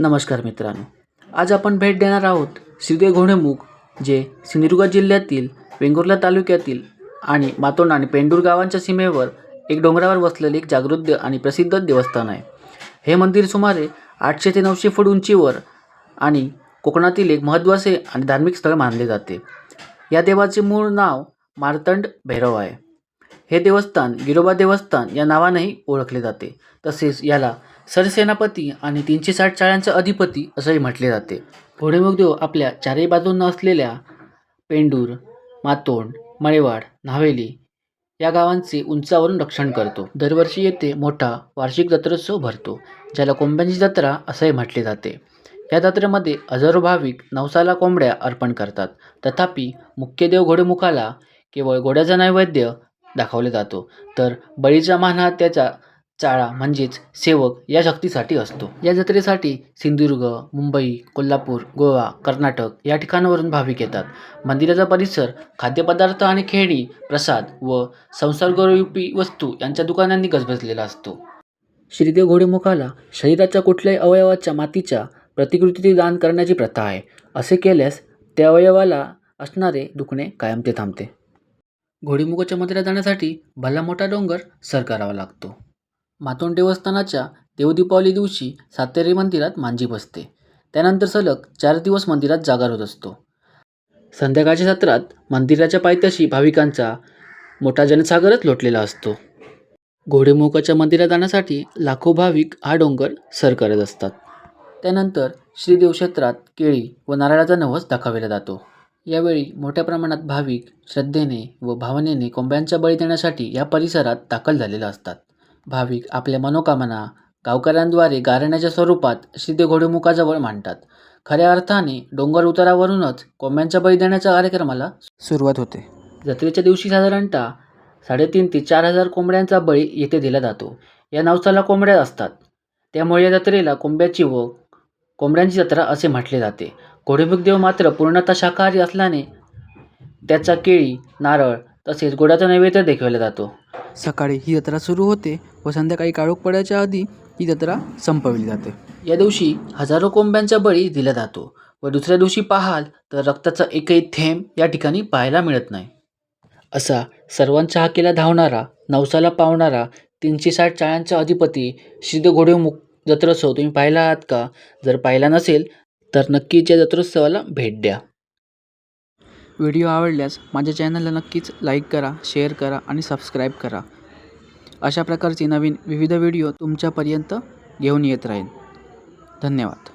नमस्कार मित्रांनो. आज आपण भेट देणार आहोत श्रीदेव घोणेमुख जे सिंधुदुर्ग जिल्ह्यातील वेंगुर्ला तालुक्यातील आणि मातोंड आणि पेंडूर गावांच्या सीमेवर एक डोंगरावर बसलेले एक जागृत आणि प्रसिद्ध देवस्थान आहे. हे मंदिर सुमारे आठशे ते नऊशे फूट उंचीवर आणि कोकणातील एक महत्त्वाचे आणि धार्मिक स्थळ मानले जाते. या देवाचे मूळ नाव मार्तंड भैरव आहे. हे देवस्थान गिरोबा देवस्थान या नावानेही ओळखले जाते. तसेच याला सरसेनापती आणि तीनशे साठ चाळ्यांचा अधिपती असंही म्हटले जाते. घोडेमुखदेव आपल्या चारही बाजूंना असलेल्या पेंडूर मातोंड मळेवाड न्हावेली या गावांचे उंचावरून रक्षण करतो. दरवर्षी येथे मोठा वार्षिक जत्रोत्सव भरतो ज्याला कोंब्यांची जत्रा असंही म्हटले जाते. या जत्रेमध्ये हजारो भाविक नवसाला कोंबड्या अर्पण करतात. तथापि मुख्य देव घोडेमुखाला केवळ घोड्याचा नैवेद्य दाखवला जातो. तर बळीचा मान त्याचा चाळा म्हणजेच सेवक या शक्तीसाठी असतो. या जत्रेसाठी सिंधुदुर्ग मुंबई कोल्हापूर गोवा कर्नाटक या ठिकाणावरून भाविक येतात. मंदिराचा परिसर खाद्यपदार्थ आणि खेळणी प्रसाद व संसर्गरूपी वस्तू यांच्या दुकानांनी गजबजलेला असतो. श्रीदेव घोडेमुखाला शरीराच्या कुठल्याही अवयवाच्या मातीच्या प्रतिकृती दान करण्याची प्रथा आहे. असे केल्यास त्या अवयवाला असणारे दुखणे कायम ते थांबते. घोडेमुखाच्या मंदिरात जाण्यासाठी भला मोठा डोंगर सर करावा लागतो. मातोंड देवस्थानाच्या देवदीपावली दिवशी सातेरी मंदिरात मांजी बसते. त्यानंतर सलग चार दिवस मंदिरात जागर होत असतो. संध्याकाळच्या सत्रात मंदिराच्या पायथ्याशी भाविकांचा मोठा जनसागरच लोटलेला असतो. घोडेमुखाच्या मंदिरात जाण्यासाठी लाखो भाविक हा डोंगर सर करत असतात. त्यानंतर श्रीदेव क्षेत्रात केळी व नारळाचा नवस दाखविला जातो. यावेळी मोठ्या प्रमाणात भाविक श्रद्धेने व भावनेने कोंबड्यांचा बळी देण्यासाठी या परिसरात दाखल झालेले असतात. भाविक आपल्या मनोकामना गावकऱ्यांद्वारे गारण्याच्या स्वरूपात श्रीदेव घोडेमुखाजवळ मांडतात. खऱ्या अर्थाने डोंगर उतारावरूनच कोंब्यांचा बळी देण्याच्या कार्यक्रमाला सुरुवात होते. जत्रेच्या दिवशी साधारणतः साडेतीन ते चार हजार कोंबड्यांचा बळी येथे दिला जातो. या नवसाला कोंबड्या असतात. त्यामुळे या जत्रेला कोंब्याची व कोंबड्यांची जत्रा असे म्हटले जाते. घोडेमुखदेव मात्र पूर्णतः शाकाहारी असल्याने त्याचा केळी नारळ तसेच गोडाचा नैवेद्य देखवला जातो. सकाळी ही जत्रा सुरू होते व संध्याकाळी काळोख पडायच्या आधी ही जत्रा संपवली जाते. या दिवशी हजारो कोंबड्यांचा बळी दिला जातो व दुसऱ्या दिवशी पाहाल तर रक्ताचा एकही थेंब या ठिकाणी पाहायला मिळत नाही. असा सर्वांच्या हाकेला धावणारा नवसाला पावणारा तीनशे साठ चाळ्यांचा अधिपती श्रीदेव घोडेमुख जत्रोत्सव तुम्ही पाहिला आहात का? जर पाहिला नसेल तर नक्कीच या जत्रोत्सवाला भेट द्या. व्हिडिओ आवडल्यास माझ्या चॅनलला नक्कीच लाईक करा शेअर करा आणि सबस्क्राईब करा. अशा प्रकारचे नवीन विविध व्हिडिओ तुमच्यापर्यंत घेऊन येत राहील धन्यवाद.